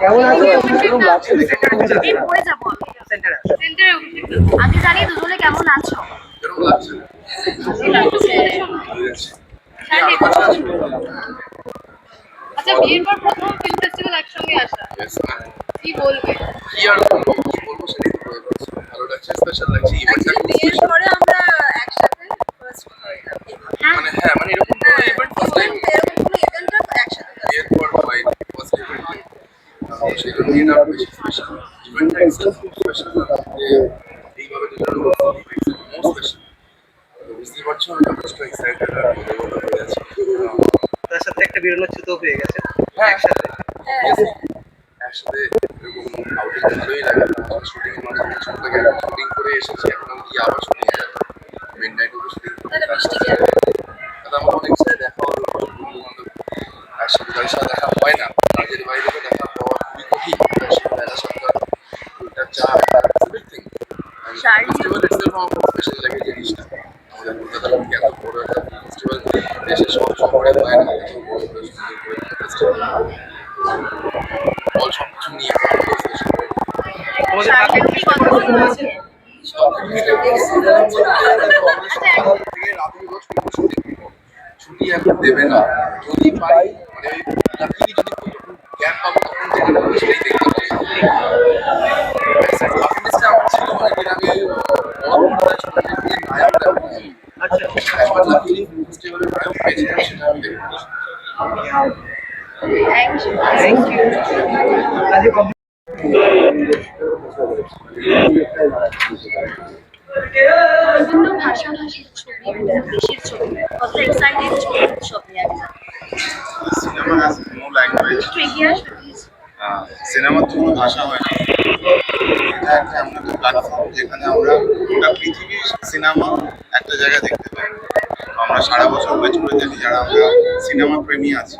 কেমন আছো? আমি সেন্টারে আমি জানি দুজনে কেমন আছো। হ্যাঁ, আছে। আচ্ছা বিয়ের পর প্রথম ফিল্ম ফেস্টিভ্যাল একসঙ্গে আসা। কি বলবে? কি আর বলব কি বলব সেটাই তো বলব ভালো লাগছে স্পেশাল লাগছে ইভেন্টটা খুব বিয়ের special। পরে আমরা একসাথে ফার্স্ট হইলাম হ্যাঁ মানে হ্যাঁ মানে এরকম কোনো ইভেন্ট ফার্স্ট টাইম এরকম কোনো ইভেন্টও একসাথে বিয়ের পর হয় ফার্স্ট ইভেন্ট সেই জন্য এটা আরও বেশি স্পেশাল ইভেন্টটা ইটসেলফ খুব স্পেশাল যে এইভাবে দুজন মোর স্পেশাল বুঝতে পারছ আমি যথেষ্ট এক্সাইটেড আর মোটিভেটেড হয়ে আছি তার সাথে একটা বেরোনোর ছুতো হয়ে গেছে হ্যাঁ একসাথে Yes, একসাথে এরকম আউটিং ভালোই লাগে শুটিং এর মাঝে ছোট থেকে শুটিং করে এসেছি এখন আমি গিয়ে আবার শুটিং এ যাব মিড নাইট অব্দি শুটিং তাহলে বৃষ্টি কি তাহলে আমার অনেক জায়গায় দেখা হলো বন্ধু বান্ধব একসাথে যাদের সাথে দেখা হয় না কাজের বাইরে তো দেখা হওয়া খুবই কঠিন তার সাথে দেখা সাক্ষাৎ ওইটা চা বিগ থিং শাড়ি। স্পেশাল লাগে জিনিসটা। আমাদের কলকাতার থেকে এত বড় একটা ফেস্টিভ্যাল দেশের সব শহরে হয় না। এত বড় ফেস্টিভ্যাল অল সব কিছু নিয়ে ছুটি এখন দেবে না। যদি পাই মানে যদি জ্ঞান পাবো তখন সেটাই দেখতে পাই হ্যাপিনেসটা আমার ছিল অনেকদিন আগে বড় পর্দায় ছোট থেকে নায়ক দেখো আচ্ছা একবার লাকিলি ফেস্টিভ্যালের নায়ক পেয়েছিলাম ভাষা ভাষীর ছবি ছবি কত এক্সাইটেড ছবি সব নিয়ে সিনেমা হ্যাজ নো ল্যাঙ্গুয়েজ একটু এগিয়ে সিনেমার তো কোনো ভাষা হয় না। এটা একটা এমন একটা প্ল্যাটফর্ম যেখানে আমরা গোটা পৃথিবীর সিনেমা একটা জায়গায় দেখতে পাই। আমরা সারা বছর ওয়েট করে থাকি যারা আমরা সিনেমা প্রেমী আছি।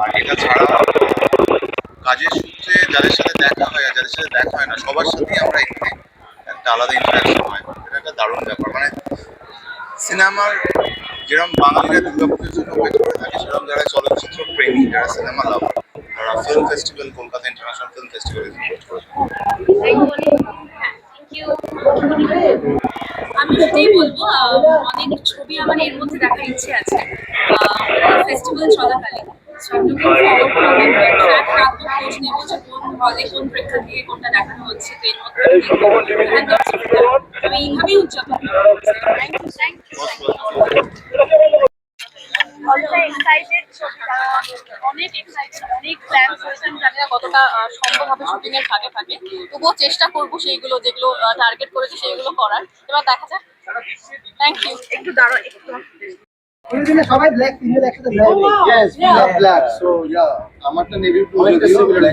আর এটা ছাড়া কাজের সূত্রে যাদের সাথে দেখা হয় আর যাদের সাথে দেখা হয় না, সবার সাথেই আমরা এখানে একটা আলাদা ইন্টারাকশন হয়। এটা একটা দারুণ ব্যাপার। মানে সিনেমার যেরকম বাঙালিরা দুর্গাপুজোর জন্য ওয়েট করে থাকে, সেরকম যারা চলচ্চিত্র প্রেমী, যারা সিনেমা লাভার তারা film festival Kolkata international film ফেস্টিভ্যালে ওয়েট করে থাকে। থ্যাংক ইউ আমি সেটাই বলব আহ, অনেক ছবি আমার এর মধ্যে দেখার ইচ্ছে আছে ফেস্টিভ্যাল চলাকালীন কোন প্রেক্ষাগৃহে কোনটা দেখানো হচ্ছে আমি এইভাবেই উদযাপন অনেক এক্সাইটেড অনেক প্ল্যান করেছেন জানি না কতটা আহ, সম্ভব হবে শুটিং এর ফাঁকে ফাঁকে তবুও চেষ্টা করব সেইগুলো যেগুলো টার্গেট করেছে সেইগুলো করার এবার দেখা যাক থ্যাংক ইউ একটু দাঁড়ো একটু সবাই ব্ল্যাক তিনজন একসাথে ব্ল্যাক. আমারটা নেভি ব্লু কালার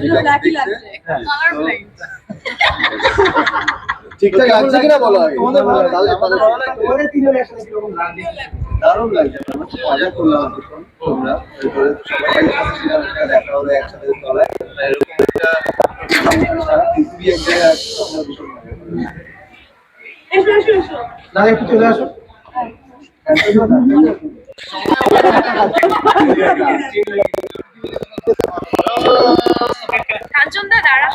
ঠিকঠাক লাগছে কিনা বলো আগে? তোমাদের ভালো। তোমাদের তিনজন একসাথে কীরকম লাগছে? দারুণ লাগছে। মজা করলাম ভীষণ। তোমরা সবাই একসাথে দেখা হলো একসাথে তলায়। এরকম একটা সারা পৃথিবী এক জায়গায় আছে আমরা ভীষণ মজা করলাম। না একটু চলে আসো। কাঞ্চন দা দাঁড়া।